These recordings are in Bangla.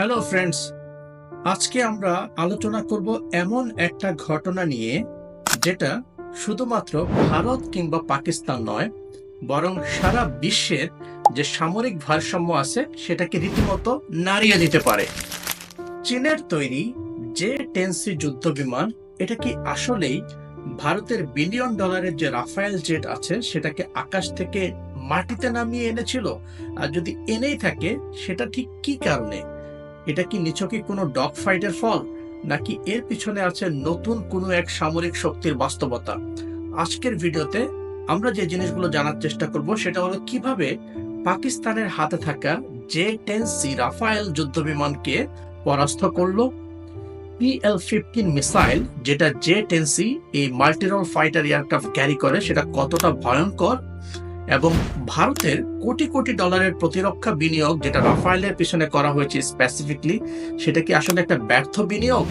হ্যালো ফ্রেন্ডস আজকে আমরা আলোচনা করব এমন একটা ঘটনা নিয়ে, যেটা শুধুমাত্র ভারত কিংবা পাকিস্তান নয়, বরং সারা বিশ্বের যে সামরিক ভারসাম্য আছে, সেটাকে রীতিমতো নাড়িয়ে দিতে পারে। চীনের তৈরি যে টেন্সি যুদ্ধ বিমান, এটা কি আসলেই ভারতের বিলিয়ন ডলারের যে রাফায়েল জেট আছে, সেটাকে আকাশ থেকে মাটিতে নামিয়ে এনেছিল? আর যদি এনেই থাকে, সেটা ঠিক কি কারণে? এটা কি নিছকই কোনো ডগ ফাইটের ফল? নাকি এর পিছনে আছে নতুন কোনো এক সামরিক শক্তির বাস্তবতা? আজকের ভিডিওতে আমরা যে জিনিসগুলো জানার চেষ্টা করব সেটা হলো কীভাবে পাকিস্তানের হাতে থাকা জে টেন সি রাফায়েল যুদ্ধ বিমানকে পরাস্ত করল। পিএল ফিফটিন মিসাইল, যেটা জে টেন সি, এই মাল্টিরোল ফাইটার এয়ারক্রাফট ক্যারি করে, সেটা কতটা ভয়ঙ্কর? এবং ভারতের কোটি কোটি ডলারের প্রতিরক্ষা বিনিয়োগ যেটা রাফায়েলের পিছনে করা হয়েছে স্পেসিফিকলি সেটা কি আসলে একটা ব্যর্থ বিনিয়োগ?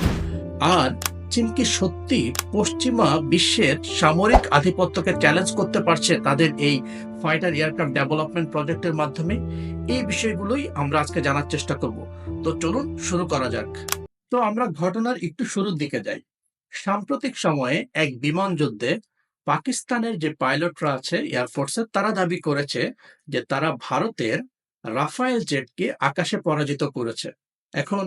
আর চীন কি সত্যি পশ্চিমা বিশ্বের সামরিক আধিপত্যকে চ্যালেঞ্জ করতে পারছে তাদের এই ফাইটার এয়ারক্রাফট ডেভেলপমেন্ট প্রজেক্টের মাধ্যমে? এই বিষয়গুলোই আমরা আজকে জানার চেষ্টা করব। তো চলুন শুরু করা যাক। তো আমরা ঘটনার একটু শুরুর দিকে যাই। সাম্প্রতিক সময়ে এক বিমান যুদ্ধে পাকিস্তানের যে পাইলটরা আছে এয়ারফোর্সের তারা দাবি করেছে যে তারা ভারতের রাফায়েল জেটকে আকাশে পরাজিত করেছে। এখন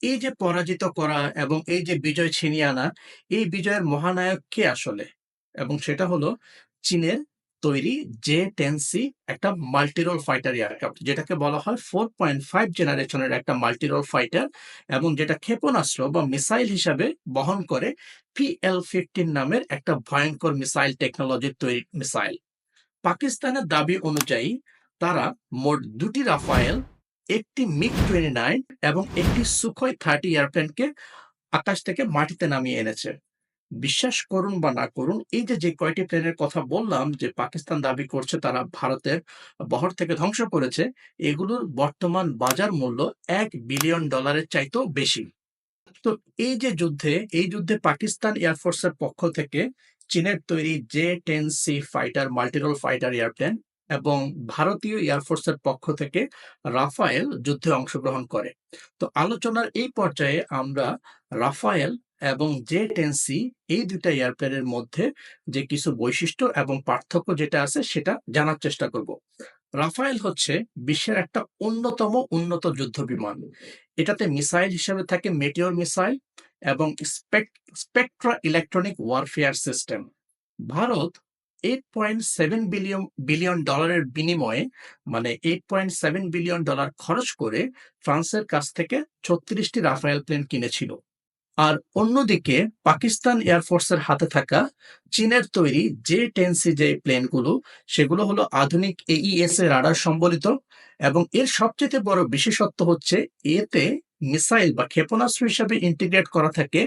এই যে পরাজিত করা এবং এই যে বিজয় ছিনিয়ে আনা, এই বিজয়ের মহানায়ক কে আসলে? এবং সেটা হলো চীনের তৈরি জে টেন সি একটা মাল্টিরোল ফাইটার এয়ারক্রাফট যেটাকে বলা হয় ফোর পয়েন্ট ফাইভ জেনারেশনের একটা মাল্টিরোল ফাইটার এবং যেটা ক্ষেপণাস্ত্র বা মিসাইল হিসাবে বহন করে পিএল ফিফটিন নামের একটা ভয়ঙ্কর মিসাইল টেকনোলজির তৈরি মিসাইল পাকিস্তানের দাবি অনুযায়ী তারা মোট দুটি রাফায়েল, একটি মিগ টোয়েন্টি নাইন এবং একটি সুখই থার্টি এয়ারপ্লেনকে আকাশ থেকে মাটিতে নামিয়ে এনেছে। বিশ্বাস করুন বা না করুন, এই যে যে কয়টি প্লেনের কথা বললাম যে পাকিস্তান দাবি করছে তারা ভারতের বহর থেকে ধ্বংস করেছে, এগুলোর বর্তমান বাজার মূল্য এক বিলিয়ন ডলারের চাইতেও বেশি। তো এই যে যুদ্ধে, এই যুদ্ধে পাকিস্তান এয়ারফোর্সের পক্ষ থেকে চীনের তৈরি J ten C fighter multirole fighter airplane এবং ভারতীয় এয়ারফোর্সের পক্ষ থেকে রাফায়েল যুদ্ধে অংশগ্রহণ করে। তো আলোচনার এই পর্যায়ে আমরা রাফায়েল এবং জে টেন সি এই দুটা এয়ারপ্লেনের মধ্যে যে কিছু বৈশিষ্ট্য এবং পার্থক্য যেটা আছে সেটা জানার চেষ্টা করব। রাফায়েল হচ্ছে বিশ্বের একটা অন্যতম উন্নত যুদ্ধ বিমান। এটাতে মিসাইল হিসেবে থাকে মেটিওর মিসাইল এবং Spectra electronic warfare system Bharat eight point seven billion billion ডলারের বিনিময়ে মানে eight point seven billion dollar খরচ করে ফ্রান্সের কাছ থেকে ছত্রিশটি রাফায়েল প্লেন কিনেছিল। আর অন্যদিকে পাকিস্তান এয়ারফোর্সের হাতে থাকা চীনের তৈরি যে টেনসি যে প্লেনগুলো সেগুলো হলো আধুনিক এইএস এর রাডার সম্বলিত এবং এর সবচেয়ে বড় বিশেষত্ব হচ্ছে এতে মিসাইল বা ক্ষেপণাস্ত্র হিসাবে ইন্টিগ্রেট করা থাকে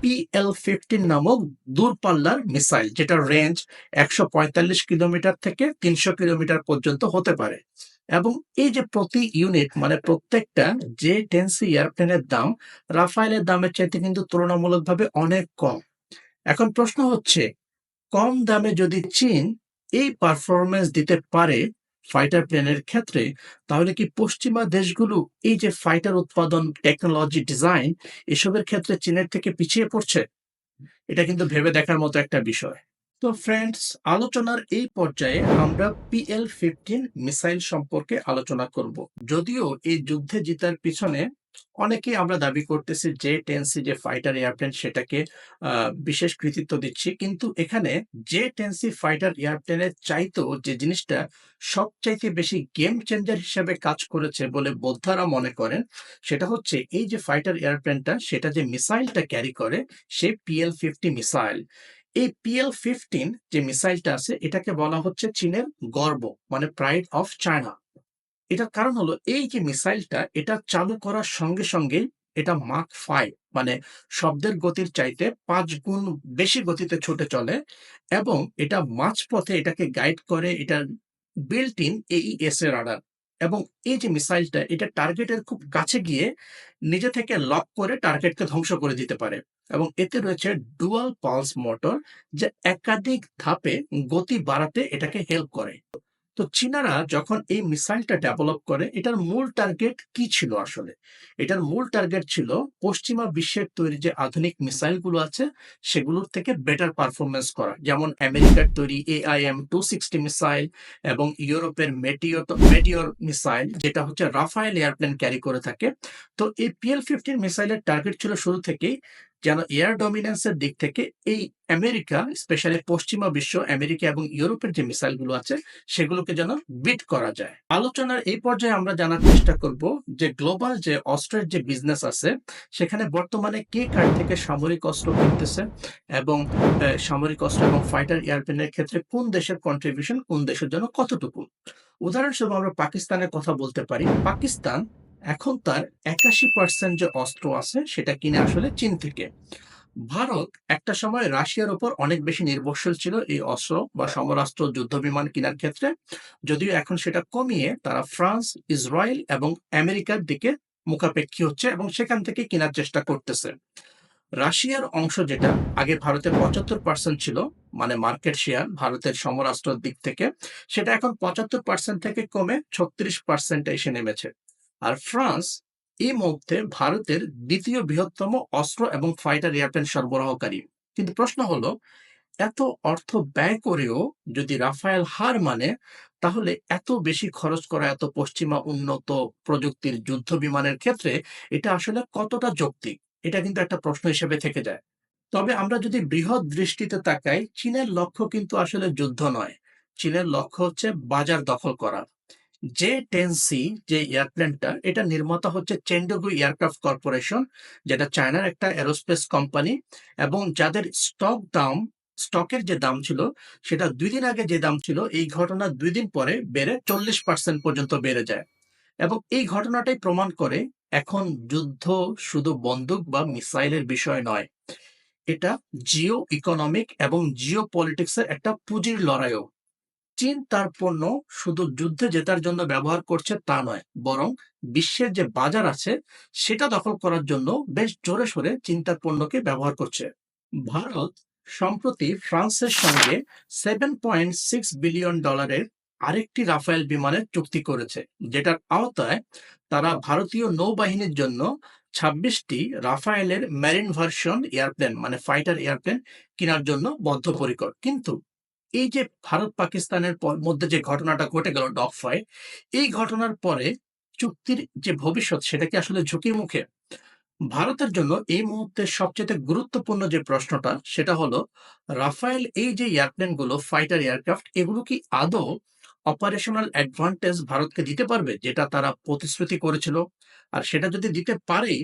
পিএল ফিফটিন নামক দূরপাল্লার মিসাইল, যেটার রেঞ্জ একশো পঁয়তাল্লিশ কিলোমিটার থেকে তিনশো কিলোমিটার পর্যন্ত হতে পারে। এবং এই যে প্রতি ইউনিট মানে প্রত্যেকটা যে টেন্সি এয়ারপ্লেনের দাম, রাফায়েলের দামের চাইতে কিন্তু তুলনামূলকভাবে অনেক কম। এখন প্রশ্ন হচ্ছে, কম দামে যদি চীন এই পারফরমেন্স দিতে পারে ফাইটার প্লেনের ক্ষেত্রে, তাহলে কি পশ্চিমা দেশগুলো এই যে ফাইটার উৎপাদন টেকনোলজি ডিজাইন এসবের ক্ষেত্রে চীনের থেকে পিছিয়ে পড়ছে? এটা কিন্তু ভেবে দেখার মতো একটা বিষয়। তো ফ্রেন্ডস আলোচনার এই পর্যায়ে আমরা পিএল ফিফটিন মিসাইল সম্পর্কে আলোচনা করব। যদিও এই যুদ্ধে জিতার পিছনে অনেকেই আমরা দাবি করতেছি যে টেনসি যে ফাইটার এয়ারপ্লেন সেটাকে বিশেষ কৃতিত্ব দিচ্ছি। কিন্তু এখানে যে টেনসি ফাইটার এয়ারপ্লেনের চাইতেও যে জিনিসটা সবচাইতে বেশি গেম চেঞ্জার হিসেবে কাজ করেছে বলে বোদ্ধারা মনে করেন, সেটা হচ্ছে এই যে ফাইটার এয়ারপ্লেনটা সেটা যে মিসাইলটা ক্যারি করে, সে পিএল ফিফটি মিসাইল এই পিএল ফিফটিন যে মিসাইলটা আছে, এটাকে বলা হচ্ছে চীনের গর্ব মানে প্রাইড অফ চায়না এটার কারণ হলো, এই যে মিসাইলটা, এটা চালু করার সঙ্গে সঙ্গে এটা মাক ফাইভ মানে শব্দের গতির চাইতে পাঁচ গুণ বেশি গতিতে ছুটে চলে এবং এটা মাঝপথে এটাকে গাইড করে, এটার বিল্ট ইন এইএস এর রাডার এবং এই যে মিসাইলটা এটা টার্গেটের খুব কাছে গিয়ে নিজে থেকে লক করে টার্গেটকে ধ্বংস করে দিতে পারে। এবং এতে রয়েছে ডুয়াল পালস মোটর যা একাধিক ধাপে গতি বাড়াতে এটাকে হেল্প করে। তো চীনারা যখন এই মিসাইলটা ডেভেলপ করে, এটার মূল টার্গেট কি ছিল আসলে? এটার মূল টার্গেট ছিল পশ্চিমা বিশ্বের তৈরি যে আধুনিক মিসাইলগুলো আছে, সেগুলোর থেকে বেটার পারফরমেন্স করা। যেমন আমেরিকার তৈরি এআইএম টু সিক্সটি মিসাইল এবং ইউরোপের মেটিও মেটিওর মিসাইল, যেটা হচ্ছে রাফায়েল এয়ারপ্লেন ক্যারি করে থাকে। তো এই পিএল ফিফটিন মিসাইলের টার্গেট ছিল শুরু থেকেই যেন এয়ার ডমিনেন্সের দিক থেকে এই আমেরিকা স্পেশালি পশ্চিমা বিশ্ব, আমেরিকা এবং ইউরোপের যে মিসাইলগুলো আছে, সেগুলোকে যেন বিট করা যায়। আলোচনার এই পর্যায়ে আমরা জানার চেষ্টা করব যে গ্লোবাল যে অস্ত্রের যে বিজনেস আছে, সেখানে বর্তমানে কে কার থেকে সামরিক অস্ত্র কিনতেছে এবং সামরিক অস্ত্র এবং ফাইটার এয়ারপ্লেনের ক্ষেত্রে কোন দেশের কন্ট্রিবিউশন কোন দেশের জন্য কতটুকু? উদাহরণস্বরূপ আমরা পাকিস্তানের কথা বলতে পারি। পাকিস্তান এখন তার একাশি পার্সেন্ট যে অস্ত্র আছে, সেটা কিনে আসলে চীন থেকে। ভারত একটা সময় রাশিয়ার উপর অনেক বেশি নির্ভরশীল ছিল এই অস্ত্র বা সমরাস্ত্র যুদ্ধ বিমান কেনার ক্ষেত্রে। যদিও এখন সেটা কমিয়ে তারা ফ্রান্স, ইসরায়েল এবং আমেরিকার দিকে মুখাপেক্ষী হচ্ছে এবং সেখান থেকে কেনার চেষ্টা করতেছে। রাশিয়ার অংশ যেটা আগে ভারতের পঁচাত্তর পার্সেন্ট ছিল মানে মার্কেট শেয়ার ভারতের সমরাস্ত্রের দিক থেকে, সেটা এখন পঁচাত্তর পার্সেন্ট থেকে কমে ছত্রিশ পার্সেন্টে এসে নেমেছে। আর ফ্রান্স এই মধ্যে ভারতের দ্বিতীয় বৃহত্তম অস্ত্র এবং ফাইটার এয়ারপ্লেন সরবরাহকারী। কিন্তু প্রশ্ন হলো, এত অর্থ ব্যয় করেও যদি রাফায়েল হার মানে তাহলে এত বেশি খরচ করা এত পশ্চিমা উন্নত প্রযুক্তির যুদ্ধ বিমানের ক্ষেত্রে এটা আসলে কতটা যৌক্তিক? এটা কিন্তু একটা প্রশ্ন হিসেবে থেকে যায়। তবে আমরা যদি বৃহৎ দৃষ্টিতে তাকাই, চীনের লক্ষ্য কিন্তু আসলে যুদ্ধ নয়। চীনের লক্ষ্য হচ্ছে বাজার দখল করা। জে টেন সি যে এয়ারপ্লেনটা, এটা নির্মাতা হচ্ছে চেন্ডুগু এয়ারক্রাফট কর্পোরেশন, যেটা চায়নার একটা এরোস্পেস কোম্পানি, এবং যাদের স্টক দাম, স্টকের যে দাম ছিল, সেটা দুই দিন আগে যে দাম ছিল, এই ঘটনা দুই দিন পরে বেড়ে চল্লিশ পার্সেন্ট পর্যন্ত বেড়ে যায়। এবং এই ঘটনাটাই প্রমাণ করে এখন যুদ্ধ শুধু বন্দুক বা মিসাইলের বিষয় নয়, এটা জিও ইকোনমিক এবং জিও পলিটিক্সের একটা পুঁজির লড়াইও। চীন তার পণ্য শুধু যুদ্ধে জেতার জন্য ব্যবহার করছে তা নয়, বরং বিশ্বের যে বাজার আছে সেটা দখল করার জন্য বেশ জোরে সোরে চীন তার পণ্যকে ব্যবহার করছে। ভারত সম্প্রতি ফ্রান্সের সঙ্গে সেভেন পয়েন্ট সিক্স বিলিয়ন ডলারের আরেকটি রাফায়েল বিমানের চুক্তি করেছে, যেটার আওতায় তারা ভারতীয় নৌবাহিনীর জন্য ছাব্বিশটি রাফায়েলের ম্যারিন ভার্সন এয়ারপ্লেন মানে ফাইটার এয়ারপ্লেন কেনার জন্য বদ্ধপরিকর। কিন্তু এই যে ভারত পাকিস্তানের মধ্যে যে ঘটনাটা ঘটে গেল ফাইট এই ঘটনার পরে চুক্তির যে ভবিষ্যৎ, সেটা কি আসলে ঝুঁকির মুখে? ভারতের জন্য এই মুহূর্তে সবচেয়ে গুরুত্বপূর্ণ যে প্রশ্নটা, সেটা হলো, রাফায়েল এই যে এয়ারপ্লেনগুলো, ফাইটার এয়ারক্রাফট, এগুলো কি আদৌ অপারেশনাল অ্যাডভান্টেজ ভারতকে দিতে পারবে, যেটা তারা প্রতিশ্রুতি করেছিল? আর সেটা যদি দিতে পারে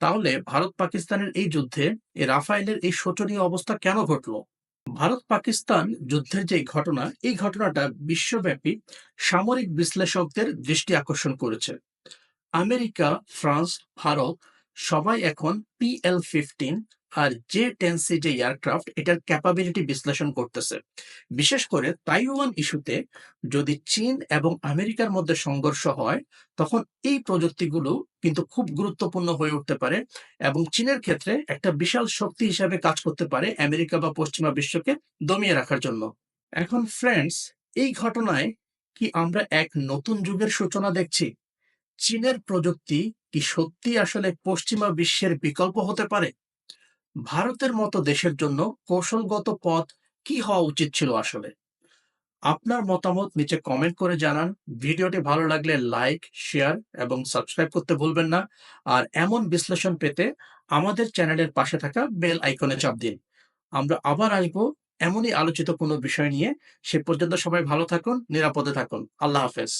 তাহলে ভারত পাকিস্তানের এই যুদ্ধে রাফায়েলের এই শোচনীয় অবস্থা কেন ঘটলো? ভারত পাকিস্তান যুদ্ধের যে ঘটনা, এই ঘটনাটা বিশ্বব্যাপী সামরিক বিশ্লেষকদের দৃষ্টি আকর্ষণ করেছে। আমেরিকা, ফ্রান্স, ভারত সবাই এখন পিএল ফিফটিন আর জে টেন সি যে এয়ারক্রাফট এটার ক্যাপাবিলিটি বিশ্লেষণ করতেছে। বিশেষ করে তাইওয়ান ইস্যুতে যদি চীন এবং আমেরিকার মধ্যে সংঘর্ষ হয়, তখন এই প্রযুক্তিগুলো কিন্তু খুব গুরুত্বপূর্ণ হয়ে উঠতে পারে এবং চীনের ক্ষেত্রে একটা বিশাল শক্তি হিসাবে কাজ করতে পারে আমেরিকা বা পশ্চিমা বিশ্বকে দমিয়ে রাখার জন্য। এখন ফ্রেন্ডস এই ঘটনায় কি আমরা এক নতুন যুগের সূচনা দেখছি? চীনের প্রযুক্তি কি সত্যি আসলে পশ্চিমা বিশ্বের বিকল্প হতে পারে? ভারতের মতো দেশের জন্য কৌশলগত পথ কি হওয়া উচিত ছিল আসলে? আপনার মতামত নিচে কমেন্ট করে জানান। ভিডিওটি ভালো লাগলে লাইক শেয়ার এবং সাবস্ক্রাইব করতে ভুলবেন না। আর এমন বিশ্লেষণ পেতে আমাদের চ্যানেলের পাশে থাকা বেল আইকনে চাপ দিন। আমরা আবার আসব এমনই আলোচিত কোনো বিষয় নিয়ে। সে পর্যন্ত সবাই ভালো থাকুন, নিরাপদে থাকুন। আল্লাহ হাফেজ।